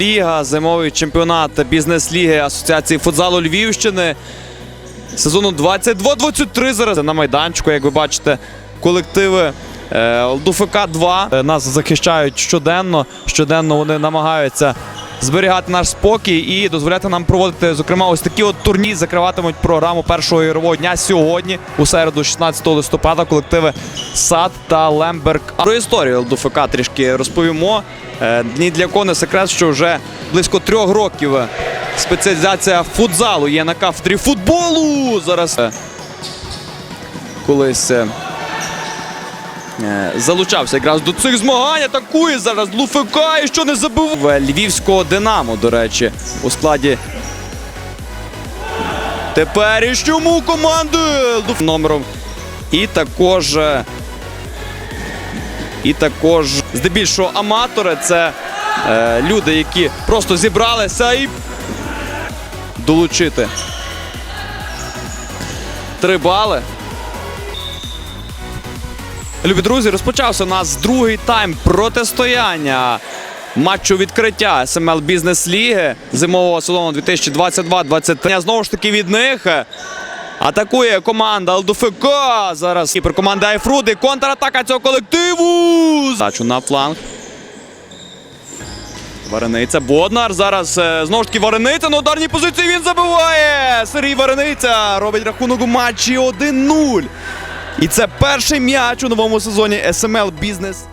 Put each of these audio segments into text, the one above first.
Ліга, зимовий чемпіонат бізнес-ліги Асоціації футзалу Львівщини. Сезону 22-23 зараз на майданчику, як ви бачите, колективи е, ЛДУФК 2 е, нас захищають щоденно. Щоденно вони намагаються зберігати наш спокій і дозволяти нам проводити, зокрема, ось такі от турні закриватимуть програму першого ігрового дня сьогодні, у середу, 16 листопада, колективи САД та Лемберг. Про історію ЛДУФК трішки розповімо. Е, Ні для кого не секрет, що вже близько трьох років спеціалізація футзалу є на кафедрі футболу. Зараз е, колись е, залучався якраз до цих змагань. Атакує зараз Луфика і що не забив Е, львівського Динамо, до речі, у складі. Теперішньому команди номером. І також. е, І також здебільшого аматори це е, люди, які просто зібралися і долучити. Три бали. Любі друзі, розпочався у нас другий тайм протистояння матчу відкриття СМЛ Бізнес Ліги зимового сезону 2022-2023. Знову ж таки від них атакує команда ЛДФК. Зараз кіпер команди Айфруд і контратака цього колективу. Здачу на фланг. Варениця. Боднар. Зараз е, знову ж таки Варениця на ударній позиції. Він забиває. Сергій Варениця робить рахунок у матчі 1-0. І це перший м'яч у новому сезоні СМЛ Бізнес.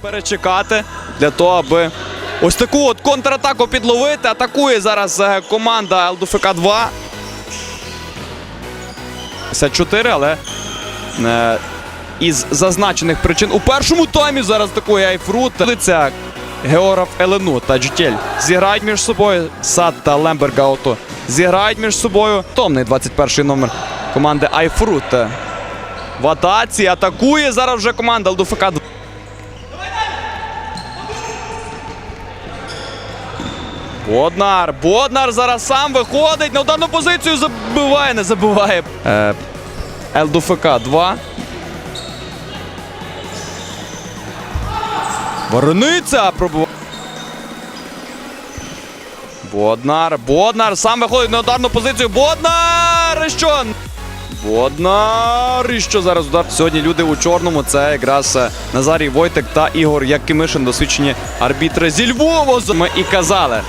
Перечекати для того, аби ось таку от контратаку підловити. Атакує зараз е, команда ЛДФК 2. 54, але е, із зазначених причин у першому таймі зараз такої айфрут. Лиця Георав Елену та Джутєль зіграють між собою. Сад та Лембергауту зіграють між собою. Томний 21 номер команди Айфрут. В атакує зараз вже команда ЛДФК 2. Боднар. Боднар зараз сам виходить на ударну позицію. Забиває, не забиває. Е, ЛДФК 2. Ворониця пробуває. Боднар. Боднар сам виходить на ударну позицію. Боднар! І що? Боднар! І що зараз удар? Сьогодні люди у чорному. Це якраз е, Назарій Войтек та Ігор Якимишин, досвідчені арбітри зі Львова. Ми і казали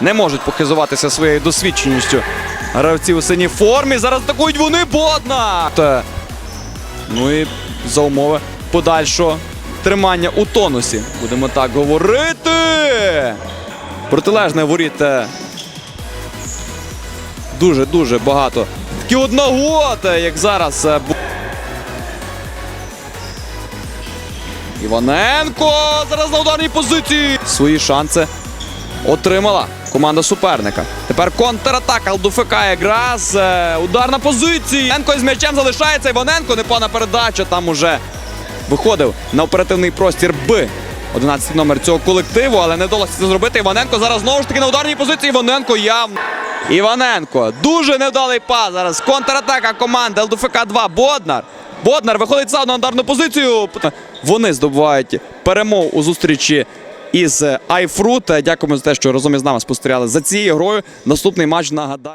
не можуть похизуватися своєю досвідченістю. Гравці у синій формі. Зараз атакують вони Бодна. Та- Ну і за умови подальшого тримання у тонусі. Будемо так говорити. Протилежне воріт. Дуже-дуже багато. Такі е, як зараз. е, Іваненко зараз на ударній позиції. Свої шанси отримала команда суперника. Тепер контратака ЛДФК якраз. Е, удар на позиції. Іваненко із м'ячем залишається. Іваненко непогана передача. Там уже виходив на оперативний простір Б. 11 номер цього колективу, але не вдалося це зробити. Іваненко зараз знову ж таки на ударній позиції. Іваненко явно. Іваненко. Дуже невдалий пас. Зараз контратака команди ЛДФК 2. Боднар. Боднар виходить сам на ударну позицію. Вони здобувають перемогу у зустрічі із Айфрут. Дякуємо за те, що разом із нами спостерігали за цією грою. Наступний матч нагадаю.